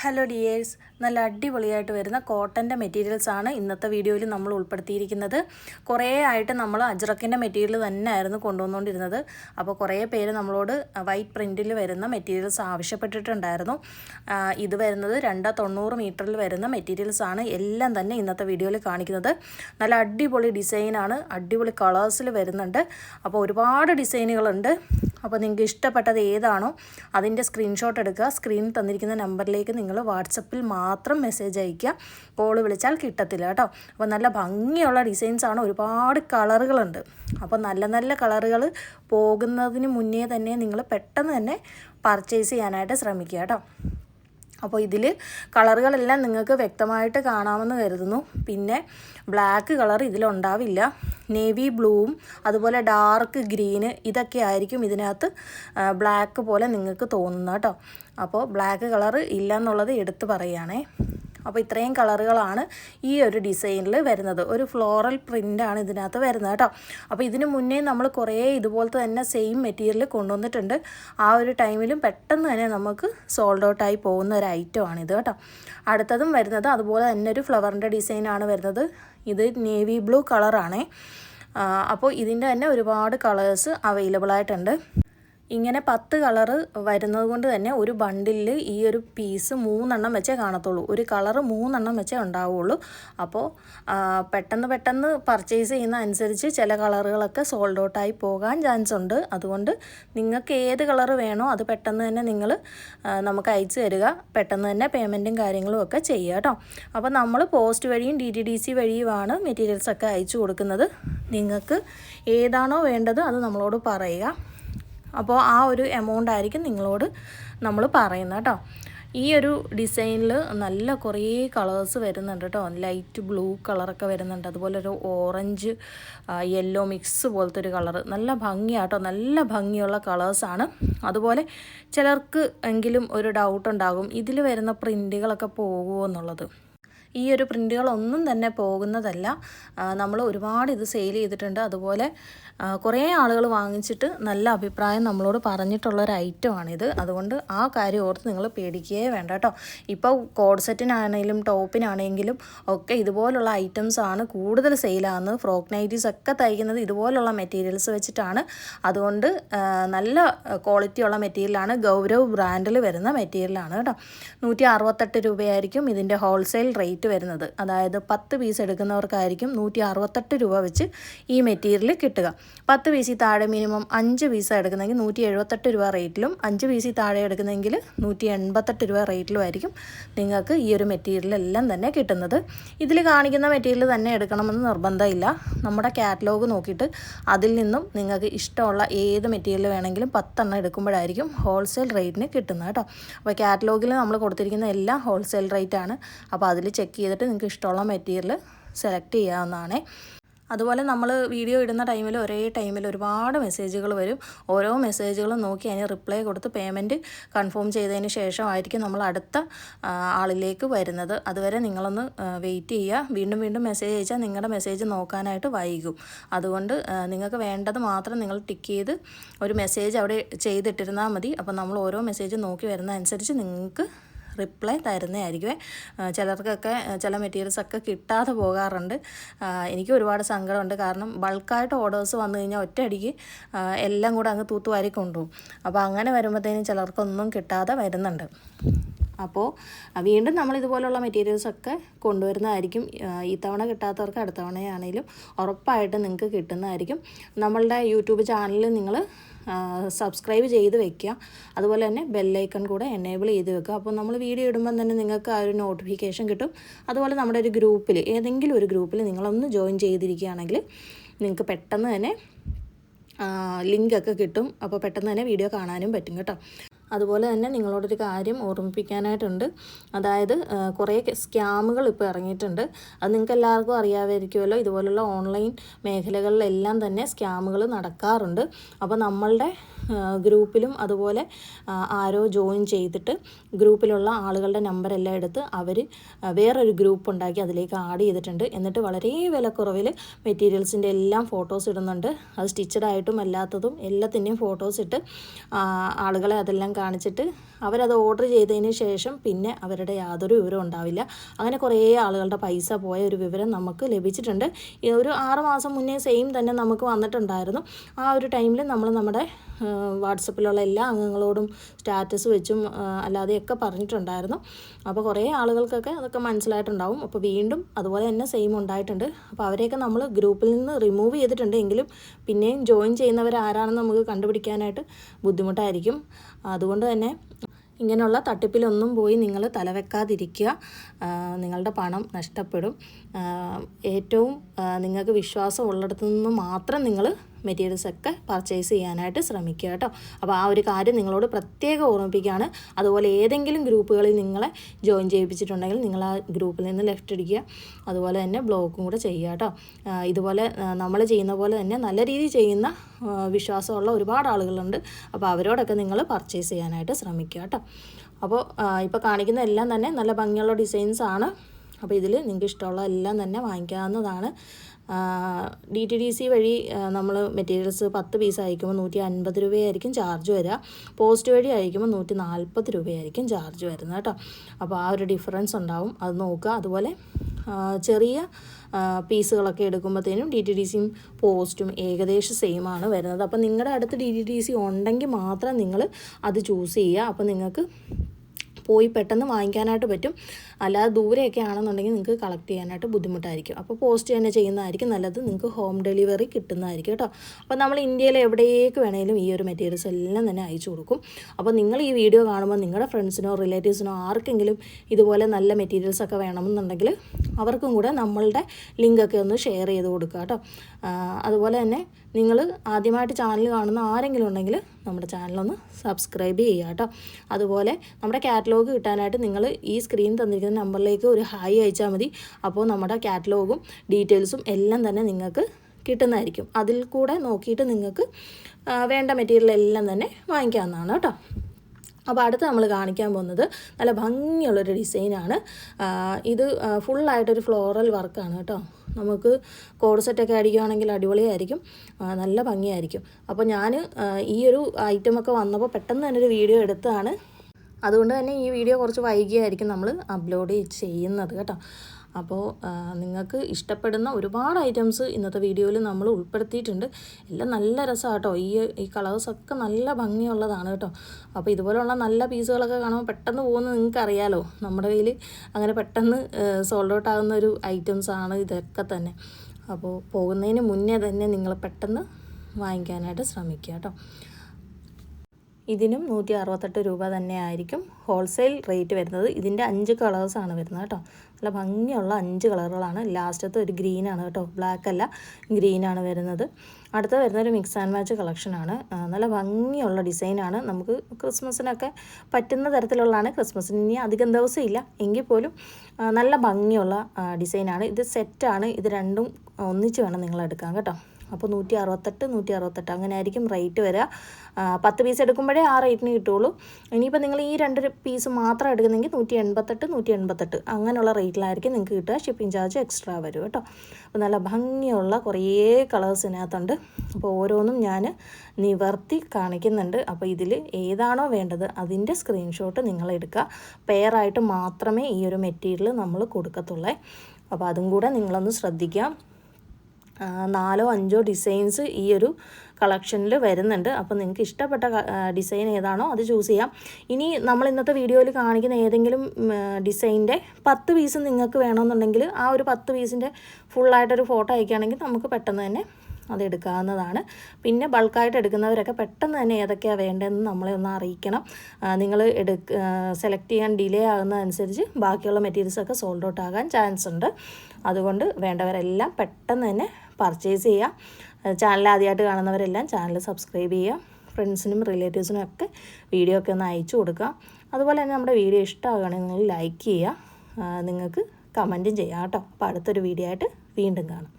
Hello dears നല്ല അടിപൊളിയായിട്ട് വരുന്ന കോട്ടന്റെ മെറ്റീരിയൽസ് ആണ് ഇന്നത്തെ വീഡിയോയിൽ നമ്മൾ ഉൾപ്പെടുത്തിയിരിക്കുന്നത്. കുറേ ആയിട്ട് നമ്മൾ അജ്രക്കിന്റെ മെറ്റീരിയൽ തന്നെ ആയിരുന്നു കൊണ്ടുവന്നുകൊണ്ടിരുന്നത്. അപ്പോൾ കുറേ പേര് നമ്മളോട് വൈറ്റ് പ്രിന്റിൽ വരുന്ന മെറ്റീരിയൽസ് ആവശ്യപ്പെട്ടിട്ടുണ്ടായിരുന്നു. ഇത് വരുന്നത് രണ്ട് തൊണ്ണൂറ് മീറ്ററിൽ വരുന്ന മെറ്റീരിയൽസ് ആണ് എല്ലാം തന്നെ ഇന്നത്തെ വീഡിയോയിൽ കാണിക്കുന്നത്. നല്ല അടിപൊളി ഡിസൈനാണ് അടിപൊളി കളേഴ്സിൽ വരുന്നുണ്ട്. അപ്പോൾ ഒരുപാട് ഡിസൈനുകളുണ്ട് അപ്പോൾ നിങ്ങൾക്ക് ഇഷ്ടപ്പെട്ടത് ഏതാണോ അതിന്റെ സ്ക്രീൻഷോട്ട് എടുക്കുക. സ്ക്രീൻ തന്നിരിക്കുന്ന നമ്പറിലേക്ക് നിങ്ങൾ വാട്സപ്പിൽ മാത്രം മെസ്സേജ് അയയ്ക്കുക. കോൾ വിളിച്ചാൽ കിട്ടത്തില്ല കേട്ടോ. അപ്പോൾ നല്ല ഭംഗിയുള്ള ഡിസൈൻസാണ് ഒരുപാട് കളറുകളുണ്ട്. അപ്പോൾ നല്ല നല്ല കളറുകൾ പോകുന്നതിന് മുന്നേ തന്നെ നിങ്ങൾ പെട്ടെന്ന് തന്നെ പർച്ചേസ് ചെയ്യാനായിട്ട് ശ്രമിക്കുക കേട്ടോ. അപ്പോൾ ഇതിൽ കളറുകളെല്ലാം നിങ്ങൾക്ക് വ്യക്തമായിട്ട് കാണാമെന്ന് കരുതുന്നു. പിന്നെ ബ്ലാക്ക് കളർ ഇതിലുണ്ടാവില്ല. നേവി ബ്ലൂവും അതുപോലെ ഡാർക്ക് ഗ്രീന് ഇതൊക്കെ ആയിരിക്കും ഇതിനകത്ത് ബ്ലാക്ക് പോലെ നിങ്ങൾക്ക് തോന്നുന്നത് കേട്ടോ. അപ്പോൾ ബ്ലാക്ക് കളർ ഇല്ല എന്നുള്ളത് എടുത്ത് പറയുകയാണേ. അപ്പോൾ ഇത്രയും കളറുകളാണ് ഈ ഒരു ഡിസൈനിൽ വരുന്നത്. ഒരു ഫ്ലോറൽ പ്രിന്റാണ് ഇതിനകത്ത് വരുന്നത് കേട്ടോ. അപ്പോൾ ഇതിന് മുന്നേ നമ്മൾ കുറേ ഇതുപോലത്തെ തന്നെ സെയിം മെറ്റീരിയൽ കൊണ്ടുവന്നിട്ടുണ്ട്. ആ ഒരു ടൈമിലും പെട്ടെന്ന് തന്നെ നമുക്ക് സോൾഡ് ഔട്ടായി പോകുന്ന ഒരു ഐറ്റമാണ് ഇത് കേട്ടോ. അടുത്തതും വരുന്നത് അതുപോലെ തന്നെ ഒരു ഫ്ലവറിന്റെ ഡിസൈനാണ് വരുന്നത്. ഇത് നേവി ബ്ലൂ കളറാണേ. അപ്പോൾ ഇതിന്റെ തന്നെ ഒരുപാട് കളേഴ്സ് അവൈലബിൾ ആയിട്ടുണ്ട്. ഇങ്ങനെ പത്ത് കളറ് വരുന്നത് കൊണ്ട് തന്നെ ഒരു ബണ്ടിലിൽ ഈ ഒരു പീസ് മൂന്നെണ്ണം വെച്ചേ കാണത്തുള്ളൂ. ഒരു കളറ് മൂന്നെണ്ണം വെച്ചേ ഉണ്ടാവുള്ളൂ. അപ്പോൾ പെട്ടെന്ന് പെട്ടെന്ന് പർച്ചേസ് ചെയ്യുന്ന അനുസരിച്ച് ചില കളറുകളൊക്കെ സോൾഡ് ഔട്ടായി പോകാൻ ചാൻസ് ഉണ്ട്. അതുകൊണ്ട് നിങ്ങൾക്ക് ഏത് കളറ് വേണോ അത് പെട്ടെന്ന് തന്നെ നിങ്ങൾ നമുക്ക് അയച്ചു തരിക. പെട്ടെന്ന് തന്നെ പേയ്മെന്റും കാര്യങ്ങളും ഒക്കെ ചെയ്യുക കേട്ടോ. അപ്പോൾ നമ്മൾ പോസ്റ്റ് വഴിയും ഡി ടി ഡി സി വഴിയുമാണ് മെറ്റീരിയൽസൊക്കെ അയച്ചു കൊടുക്കുന്നത്. നിങ്ങൾക്ക് ഏതാണോ വേണ്ടത് അത് നമ്മളോട് പറയുക. അപ്പോൾ ആ ഒരു എമൗണ്ട് ആയിരിക്കും നിങ്ങളോട് നമ്മൾ പറയുന്നത് കേട്ടോ. ഈ ഒരു ഡിസൈനിൽ നല്ല കുറേ കളേഴ്സ് വരുന്നുണ്ട് കേട്ടോ. ലൈറ്റ് ബ്ലൂ കളറൊക്കെ വരുന്നുണ്ട്. അതുപോലെ ഒരു ഓറഞ്ച് യെല്ലോ മിക്സ് പോലത്തെ ഒരു കളറ് നല്ല ഭംഗിയാട്ടോ നല്ല ഭംഗിയുള്ള കളേഴ്സാണ് അതുപോലെ ചിലർക്ക് എങ്കിലും ഒരു ഡൗട്ട് ഉണ്ടാകും ഇതിൽ വരുന്ന പ്രിന്റുകളൊക്കെ പോകുമോ എന്നുള്ളത്. ഈ ഒരു പ്രിന്റുകളൊന്നും തന്നെ പോകുന്നതല്ല. നമ്മൾ ഒരുപാട് ഇത് സെയിൽ ചെയ്തിട്ടുണ്ട്. അതുപോലെ കുറേ ആളുകൾ വാങ്ങിച്ചിട്ട് നല്ല അഭിപ്രായം നമ്മളോട് പറഞ്ഞിട്ടുള്ള ഒരു ഐറ്റമാണിത്. അതുകൊണ്ട് ആ കാര്യം ഓർത്ത് നിങ്ങൾ പേടിക്കുകയേ വേണ്ട കേട്ടോ. ഇപ്പോൾ കോഡ് സെറ്റിനാണെങ്കിലും ടോപ്പിനാണെങ്കിലും ഒക്കെ ഇതുപോലുള്ള ഐറ്റംസ് ആണ് കൂടുതൽ സെയിലാകുന്നത്. ഫ്രോക്ക് നൈറ്റീസ് ഒക്കെ തയ്ക്കുന്നത് ഇതുപോലുള്ള മെറ്റീരിയൽസ് വെച്ചിട്ടാണ്. അതുകൊണ്ട് നല്ല ക്വാളിറ്റിയുള്ള മെറ്റീരിയലാണ് ഗൗരവ് ബ്രാൻഡിൽ വരുന്ന മെറ്റീരിയലാണ് കേട്ടോ. നൂറ്റി അറുപത്തെട്ട് രൂപയായിരിക്കും ഇതിന്റെ ഹോൾസെയിൽ റേറ്റ് വരുന്നത്. അതായത് പത്ത് പീസ് എടുക്കുന്നവർക്കായിരിക്കും നൂറ്റി അറുപത്തെട്ട് രൂപ വെച്ച് ഈ മെറ്റീരിയൽ കിട്ടുക. പത്ത് പീസിൽ താഴെ മിനിമം അഞ്ച് പീസാണ് എടുക്കുന്നെങ്കിൽ നൂറ്റി എഴുപത്തെട്ട് രൂപ റേറ്റിലും അഞ്ച് പീസിൽ താഴെ എടുക്കുന്നതെങ്കിൽ നൂറ്റി എൺപത്തെട്ട് രൂപ റേറ്റിലും ആയിരിക്കും നിങ്ങൾക്ക് ഈ ഒരു മെറ്റീരിയൽ എല്ലാം തന്നെ കിട്ടുന്നത്. ഇതിൽ കാണിക്കുന്ന മെറ്റീരിയൽ തന്നെ എടുക്കണമെന്ന് നിർബന്ധമില്ല. നമ്മുടെ കാറ്റലോഗ് നോക്കിയിട്ട് അതിൽ നിന്നും നിങ്ങൾക്ക് ഇഷ്ടമുള്ള ഏത് മെറ്റീരിയൽ വേണമെങ്കിലും പത്തെണ്ണം എടുക്കുമ്പോഴായിരിക്കും ഹോൾസെയിൽ റേറ്റിന് കിട്ടുന്നത് കേട്ടോ. അപ്പോൾ കാറ്റലോഗിൽ നമ്മൾ കൊടുത്തിരിക്കുന്ന എല്ലാം ഹോൾസെയിൽ റേറ്റാണ് അപ്പോൾ അതിൽ ചെക്ക് ചെയ്തിട്ട് നിങ്ങൾക്ക് ഇഷ്ടമുള്ള മെറ്റീരിയൽ സെലക്ട് ചെയ്യാവുന്നതാണ്. അതുപോലെ നമ്മൾ വീഡിയോ ഇടുന്ന ടൈമിൽ ഒരേ ടൈമിൽ ഒരുപാട് മെസ്സേജുകൾ വരും. ഓരോ മെസ്സേജുകളും നോക്കി അതിന് റിപ്ലൈ കൊടുത്ത് പേയ്മെന്റ് കൺഫേം ചെയ്തതിന് ശേഷമായിരിക്കും നമ്മൾ അടുത്ത ആളിലേക്ക് വരുന്നത്. അതുവരെ നിങ്ങളൊന്ന് വെയിറ്റ് ചെയ്യുക. വീണ്ടും വീണ്ടും മെസ്സേജ് അയച്ചാൽ നിങ്ങളുടെ മെസ്സേജ് നോക്കാനായിട്ട് വൈകും. അതുകൊണ്ട് നിങ്ങൾക്ക് വേണ്ടത് മാത്രം നിങ്ങൾ ടിക്ക് ചെയ്ത് ഒരു മെസ്സേജ് അവിടെ ചെയ്തിട്ടിരുന്നാൽ മതി. അപ്പോൾ നമ്മൾ ഓരോ മെസ്സേജ് നോക്കി വരുന്ന അനുസരിച്ച് നിങ്ങൾക്ക് റിപ്ലൈ തരുന്നതായിരിക്കുമേ ചിലർക്കൊക്കെ ചില മെറ്റീരിയൽസ് ഒക്കെ കിട്ടാതെ പോകാറുണ്ട്. എനിക്ക് ഒരുപാട് സങ്കടമുണ്ട്. കാരണം ബൾക്കായിട്ട് ഓർഡേഴ്സ് വന്നു കഴിഞ്ഞാൽ ഒറ്റയടിക്ക് എല്ലാം കൂടെ അങ്ങ് തൂത്തുവാരി കൊണ്ടുപോകും. അപ്പോൾ അങ്ങനെ വരുമ്പോഴത്തേനും ചിലർക്കൊന്നും കിട്ടാതെ വരുന്നുണ്ട്. അപ്പോൾ വീണ്ടും നമ്മൾ ഇതുപോലുള്ള മെറ്റീരിയൽസൊക്കെ കൊണ്ടുവരുന്നതായിരിക്കും. ഈ തവണ കിട്ടാത്തവർക്ക് അടുത്ത തവണയാണെങ്കിലും ഉറപ്പായിട്ടും നിങ്ങൾക്ക് കിട്ടുന്നതായിരിക്കും. നമ്മളുടെ യൂട്യൂബ് ചാനലിൽ നിങ്ങൾ സബ്സ്ക്രൈബ് ചെയ്ത് വെക്കുക. അതുപോലെ തന്നെ ബെല്ലൈക്കൺ കൂടെ എനേബിൾ ചെയ്ത് വെക്കുക. അപ്പോൾ നമ്മൾ വീഡിയോ ഇടുമ്പം തന്നെ നിങ്ങൾക്ക് ആ ഒരു നോട്ടിഫിക്കേഷൻ കിട്ടും. അതുപോലെ നമ്മുടെ ഒരു ഗ്രൂപ്പിൽ ഏതെങ്കിലും ഒരു ഗ്രൂപ്പിൽ നിങ്ങളൊന്ന് ജോയിൻ ചെയ്തിരിക്കുകയാണെങ്കിൽ നിങ്ങൾക്ക് പെട്ടെന്ന് തന്നെ ലിങ്കൊക്കെ കിട്ടും. അപ്പോൾ പെട്ടെന്ന് തന്നെ വീഡിയോ കാണാനും പറ്റും കേട്ടോ. അതുപോലെ തന്നെ നിങ്ങളോടൊരു കാര്യം ഓർമ്മിപ്പിക്കാനായിട്ടുണ്ട്. അതായത് കുറേ സ്കാമുകൾ ഇപ്പോൾ ഇറങ്ങിയിട്ടുണ്ട്. അത് നിങ്ങൾക്ക് എല്ലാവർക്കും അറിയാമായിരിക്കുമല്ലോ ഇതുപോലുള്ള ഓൺലൈൻ മേഖലകളിലെല്ലാം തന്നെ സ്കാമുകൾ നടക്കാറുണ്ട്. അപ്പോൾ നമ്മളുടെ ഗ്രൂപ്പിലും അതുപോലെ ആരോ ജോയിൻ ചെയ്തിട്ട് ഗ്രൂപ്പിലുള്ള ആളുകളുടെ നമ്പർ എല്ലാം എടുത്ത് അവർ വേറൊരു ഗ്രൂപ്പ് ഉണ്ടാക്കി അതിലേക്ക് ആഡ് ചെയ്തിട്ടുണ്ട്. എന്നിട്ട് വളരെ വിലക്കുറവിൽ മെറ്റീരിയൽസിന്റെ എല്ലാം ഫോട്ടോസ് ഇടുന്നുണ്ട്. അത് സ്റ്റിച്ചഡ് ആയിട്ടും അല്ലാത്തതും എല്ലാത്തിന്റെയും ഫോട്ടോസ് ഇട്ട് ആളുകളെ അതെല്ലാം കാണിച്ചിട്ട് അവരത് ഓർഡർ ചെയ്തതിന് ശേഷം പിന്നെ അവരുടെ യാതൊരു വിവരവും ഉണ്ടാവില്ല. അങ്ങനെ കുറേ ആളുകളുടെ പൈസ പോയ ഒരു വിവരം നമുക്ക് ലഭിച്ചിട്ടുണ്ട്. ഒരു ആറ് മാസം മുന്നേ സെയിം തന്നെ നമുക്ക് വന്നിട്ടുണ്ടായിരുന്നു. ആ ഒരു ടൈമിൽ നമ്മൾ നമ്മുടെ വാട്സപ്പിലുള്ള എല്ലാ അംഗങ്ങളോടും സ്റ്റാറ്റസ് വെച്ചും അല്ലാതെയൊക്കെ പറഞ്ഞിട്ടുണ്ടായിരുന്നു. അപ്പോൾ കുറേ ആളുകൾക്കൊക്കെ അതൊക്കെ മനസ്സിലായിട്ടുണ്ടാവും. അപ്പോൾ വീണ്ടും അതുപോലെ തന്നെ സെയിം ഉണ്ടായിട്ടുണ്ട്. അപ്പോൾ അവരെയൊക്കെ നമ്മൾ ഗ്രൂപ്പിൽ നിന്ന് റിമൂവ് ചെയ്തിട്ടുണ്ട് എങ്കിലും പിന്നെയും ജോയിൻ ചെയ്യുന്നവർ ആരാണെന്ന് നമുക്ക് കണ്ടുപിടിക്കാനായിട്ട് ബുദ്ധിമുട്ടായിരിക്കും. അതുകൊണ്ട് തന്നെ ഇങ്ങനെയുള്ള തട്ടിപ്പിലൊന്നും പോയി നിങ്ങൾ തലവെക്കാതിരിക്കുക. നിങ്ങളുടെ പണം നഷ്ടപ്പെടും. ഏറ്റവും നിങ്ങൾക്ക് വിശ്വാസം ഉള്ളിടത്തു നിന്ന് മാത്രം നിങ്ങൾ മെറ്റീരിയൽസ് ഒക്കെ പർച്ചേസ് ചെയ്യാനായിട്ട് ശ്രമിക്കുക കേട്ടോ. അപ്പോൾ ആ ഒരു കാര്യം നിങ്ങളോട് പ്രത്യേകം ഓർമ്മിപ്പിക്കുകയാണ്. അതുപോലെ ഏതെങ്കിലും ഗ്രൂപ്പുകളിൽ നിങ്ങളെ ജോയിൻ ചെയ്യിപ്പിച്ചിട്ടുണ്ടെങ്കിൽ നിങ്ങൾ ആ ഗ്രൂപ്പിൽ നിന്ന് ലെഫ്റ്റ് അടിക്കുക. അതുപോലെ തന്നെ ബ്ലോക്കും കൂടെ ചെയ്യുക കേട്ടോ. ഇതുപോലെ നമ്മൾ ചെയ്യുന്ന പോലെ തന്നെ നല്ല രീതിയിൽ ചെയ്യുന്ന വിശ്വാസമുള്ള ഒരുപാട് ആളുകളുണ്ട്. അപ്പോൾ അവരോടൊക്കെ നിങ്ങൾ പർച്ചേസ് ചെയ്യാനായിട്ട് ശ്രമിക്കുക കേട്ടോ. അപ്പോൾ ഇപ്പോൾ കാണിക്കുന്ന എല്ലാം തന്നെ നല്ല ഭംഗിയുള്ള ഡിസൈൻസ് ആണ്. അപ്പോൾ ഇതിൽ നിങ്ങൾക്ക് ഇഷ്ടമുള്ള എല്ലാം തന്നെ വാങ്ങിക്കാവുന്നതാണ്. ഡി ടി ഡി സി വഴി നമ്മൾ മെറ്റീരിയൽസ് പത്ത് പീസ് അയക്കുമ്പോൾ നൂറ്റി അൻപത് രൂപയായിരിക്കും ചാർജ് വരിക പോസ്റ്റ് വഴി അയക്കുമ്പോൾ നൂറ്റി നാൽപ്പത് രൂപയായിരിക്കും ചാർജ് വരുന്നത് കേട്ടോ. അപ്പോൾ ആ ഒരു ഡിഫറൻസ് ഉണ്ടാവും. അത് നോക്കുക. അതുപോലെ ചെറിയ പീസുകളൊക്കെ എടുക്കുമ്പോഴത്തേനും ഡി ടി ഡി സിയും പോസ്റ്റും ഏകദേശം സെയിം ആണ് വരുന്നത്. അപ്പോൾ നിങ്ങളുടെ അടുത്ത് ഡി ടി ഡി സി ഉണ്ടെങ്കിൽ മാത്രം നിങ്ങൾ അത് ചൂസ് ചെയ്യുക. അപ്പോൾ നിങ്ങൾക്ക് പോയി പെട്ടെന്ന് വാങ്ങിക്കാനായിട്ട് പറ്റും. അല്ലാതെ ദൂരെയൊക്കെ ആണെന്നുണ്ടെങ്കിൽ നിങ്ങൾക്ക് കളക്ട് ചെയ്യാനായിട്ട് ബുദ്ധിമുട്ടായിരിക്കും. അപ്പോൾ പോസ്റ്റ് തന്നെ ചെയ്യുന്നതായിരിക്കും നല്ലത്. നിങ്ങൾക്ക് ഹോം ഡെലിവറി കിട്ടുന്നതായിരിക്കും കേട്ടോ. അപ്പോൾ നമ്മൾ ഇന്ത്യയിൽ എവിടേക്ക് വേണമെങ്കിലും ഈ ഒരു മെറ്റീരിയൽസ് എല്ലാം തന്നെ അയച്ചു കൊടുക്കും. അപ്പോൾ നിങ്ങൾ ഈ വീഡിയോ കാണുമ്പോൾ നിങ്ങളുടെ ഫ്രണ്ട്സിനോ റിലേറ്റീവ്സിനോ ആർക്കെങ്കിലും ഇതുപോലെ നല്ല മെറ്റീരിയൽസ് ഒക്കെ വേണമെന്നുണ്ടെങ്കിൽ അവർക്കും കൂടെ നമ്മളുടെ ലിങ്കൊക്കെ ഒന്ന് ഷെയർ ചെയ്ത് കൊടുക്കുക കേട്ടോ. അതുപോലെ തന്നെ നിങ്ങൾ ആദ്യമായിട്ട് ചാനൽ കാണുന്ന ആരെങ്കിലും ഉണ്ടെങ്കിൽ നമ്മുടെ ചാനലൊന്ന് സബ്സ്ക്രൈബ് ചെയ്യുക കേട്ടോ. അതുപോലെ നമ്മുടെ കാറ്റലോഗ് കിട്ടാനായിട്ട് നിങ്ങൾ ഈ സ്ക്രീൻ തന്നിരിക്കുന്ന നമ്പറിലേക്ക് ഒരു ഹായ് അയച്ചാൽ മതി. അപ്പോൾ നമ്മുടെ കാറ്റലോഗും ഡീറ്റെയിൽസും എല്ലാം തന്നെ നിങ്ങൾക്ക് കിട്ടുന്നതായിരിക്കും. അതിൽ കൂടെ നോക്കിയിട്ട് നിങ്ങൾക്ക് വേണ്ട മെറ്റീരിയൽ എല്ലാം തന്നെ വാങ്ങിക്കാവുന്നതാണ് കേട്ടോ. അപ്പോൾ അടുത്ത് നമ്മൾ കാണിക്കാൻ പോകുന്നത് നല്ല ഭംഗിയുള്ളൊരു ഡിസൈനാണ് ഇത് ഫുള്ളായിട്ടൊരു ഫ്ലോറൽ വർക്കാണ് കേട്ടോ. നമുക്ക് കോഡ് സെറ്റൊക്കെ അടിക്കുകയാണെങ്കിൽ അടിപൊളിയായിരിക്കും. നല്ല ഭംഗിയായിരിക്കും. അപ്പോൾ ഞാൻ ഈ ഒരു ഐറ്റമൊക്കെ വന്നപ്പോൾ പെട്ടെന്ന് തന്നെ ഒരു വീഡിയോ എടുത്താണ് അതുകൊണ്ട് തന്നെ ഈ വീഡിയോ കുറച്ച് വൈകിയായിരിക്കും നമ്മൾ അപ്ലോഡ് ചെയ്യുന്നത് കേട്ടോ. അപ്പോൾ നിങ്ങൾക്ക് ഇഷ്ടപ്പെടുന്ന ഒരുപാട് ഐറ്റംസ് ഇന്നത്തെ വീഡിയോയിൽ നമ്മൾ ഉൾപ്പെടുത്തിയിട്ടുണ്ട്. എല്ലാം നല്ല രസമാണ് കേട്ടോ ഈ ഈ കളേഴ്സൊക്കെ നല്ല ഭംഗിയുള്ളതാണ് കേട്ടോ അപ്പോൾ ഇതുപോലുള്ള നല്ല പീസുകളൊക്കെ കാണുമ്പോൾ പെട്ടെന്ന് പോകുന്നത് നിങ്ങൾക്ക് അറിയാലോ. നമ്മുടെ കയ്യിൽ അങ്ങനെ പെട്ടെന്ന് സോൾഡ് ഔട്ട് ആകുന്ന ഒരു ഐറ്റംസ് ആണ് ഇതൊക്കെ തന്നെ. അപ്പോൾ പോകുന്നതിന് മുന്നേ തന്നെ നിങ്ങൾ പെട്ടെന്ന് വാങ്ങിക്കാനായിട്ട് ശ്രമിക്കുക കേട്ടോ ഇതിനും നൂറ്റി അറുപത്തെട്ട് രൂപ തന്നെ ആയിരിക്കും ഹോൾസെയിൽ റേറ്റ് വരുന്നത്. ഇതിന്റെ അഞ്ച് കളേഴ്സാണ് വരുന്നത് കേട്ടോ നല്ല ഭംഗിയുള്ള അഞ്ച് കളറുകളാണ്. ലാസ്റ്റത്തെ ഒരു ഗ്രീനാണ് കേട്ടോ. ബ്ലാക്ക് അല്ല ഗ്രീനാണ് വരുന്നത്. അടുത്ത വരുന്ന ഒരു മിക്സ് ആൻഡ് മാച്ച് കളക്ഷനാണ് നല്ല ഭംഗിയുള്ള ഡിസൈനാണ് നമുക്ക് ക്രിസ്മസിനൊക്കെ പറ്റുന്ന തരത്തിലുള്ളതാണ്. ക്രിസ്മസിന് ഇനി അധികം ദിവസം ഇല്ല. എങ്കിൽ പോലും നല്ല ഭംഗിയുള്ള ഡിസൈനാണ് ഇത് സെറ്റാണ് ഇത് രണ്ടും ഒന്നിച്ച് വേണം നിങ്ങൾ എടുക്കാൻ കേട്ടോ. അപ്പോൾ നൂറ്റി അറുപത്തെട്ട് നൂറ്റി അറുപത്തെട്ട് അങ്ങനെ ആയിരിക്കും റേറ്റ് വരിക പത്ത് പീസ് എടുക്കുമ്പോഴേ ആ റേറ്റിന് കിട്ടുള്ളൂ. ഇനിയിപ്പോൾ നിങ്ങൾ ഈ രണ്ട് പീസ് മാത്രം എടുക്കുന്നെങ്കിൽ നൂറ്റി എൺപത്തെട്ട് നൂറ്റി എൺപത്തെട്ട് അങ്ങനെയുള്ള റേറ്റിലായിരിക്കും നിങ്ങൾക്ക് കിട്ടുക. ഷിപ്പിംഗ് ചാർജ് എക്സ്ട്രാ വരും കേട്ടോ. അപ്പോൾ നല്ല ഭംഗിയുള്ള കുറേ കളേഴ്സ് ഇതിനകത്തുണ്ട്. അപ്പോൾ ഓരോന്നും ഞാൻ നിവർത്തി കാണിക്കുന്നുണ്ട്. അപ്പോൾ ഇതിൽ ഏതാണോ വേണ്ടത് അതിന്റെ സ്ക്രീൻഷോട്ട് നിങ്ങൾ എടുക്കുക. പെയറായിട്ട് മാത്രമേ ഈ ഒരു മെറ്റീരിയൽ നമ്മൾ കൊടുക്കത്തുള്ളേ. അപ്പോൾ അതും കൂടെ നിങ്ങളൊന്ന് ശ്രദ്ധിക്കാം. നാലോ അഞ്ചോ ഡിസൈൻസ് ഈ ഒരു കളക്ഷനിൽ വരുന്നുണ്ട്. അപ്പോൾ നിങ്ങൾക്ക് ഇഷ്ടപ്പെട്ട ഡിസൈൻ ഏതാണോ അത് ചൂസ് ചെയ്യാം. ഇനി നമ്മൾ ഇന്നത്തെ വീഡിയോയിൽ കാണിക്കുന്ന ഏതെങ്കിലും ഡിസൈന്റെ പത്ത് പീസ് നിങ്ങൾക്ക് വേണമെന്നുണ്ടെങ്കിൽ ആ ഒരു പത്ത് പീസിന്റെ ഫുള്ളായിട്ടൊരു ഫോട്ടോ അയക്കുകയാണെങ്കിൽ നമുക്ക് പെട്ടെന്ന് തന്നെ അത് എടുക്കാവുന്നതാണ്. പിന്നെ ബൾക്കായിട്ട് എടുക്കുന്നവരൊക്കെ പെട്ടെന്ന് തന്നെ ഏതൊക്കെയാണ് വേണ്ടതെന്ന് നമ്മളെ ഒന്ന് അറിയിക്കണം. നിങ്ങൾ എടുക്ക സെലക്ട് ചെയ്യാൻ ഡിലേ ആകുന്നതനുസരിച്ച് ബാക്കിയുള്ള മെറ്റീരിയൽസൊക്കെ സോൾഡ് ഔട്ട് ആകാൻ ചാൻസ് ഉണ്ട് അതുകൊണ്ട് വേണ്ടവരെല്ലാം പെട്ടെന്ന് തന്നെ പർച്ചേസ് ചെയ്യുക. ചാനൽ ആദ്യമായിട്ട് കാണുന്നവരെല്ലാം ചാനൽ സബ്സ്ക്രൈബ് ചെയ്യുക. ഫ്രണ്ട്സിനും റിലേറ്റീവ്സിനും ഒക്കെ വീഡിയോ ഒക്കെ ഒന്ന് അയച്ചു കൊടുക്കുക. അതുപോലെ തന്നെ നമ്മുടെ വീഡിയോ ഇഷ്ടമാകുകയാണെങ്കിൽ ലൈക്ക് ചെയ്യുക. നിങ്ങൾക്ക് കമന്റും ചെയ്യാം കേട്ടോ. അപ്പോൾ അടുത്തൊരു വീഡിയോ ആയിട്ട് വീണ്ടും കാണാം.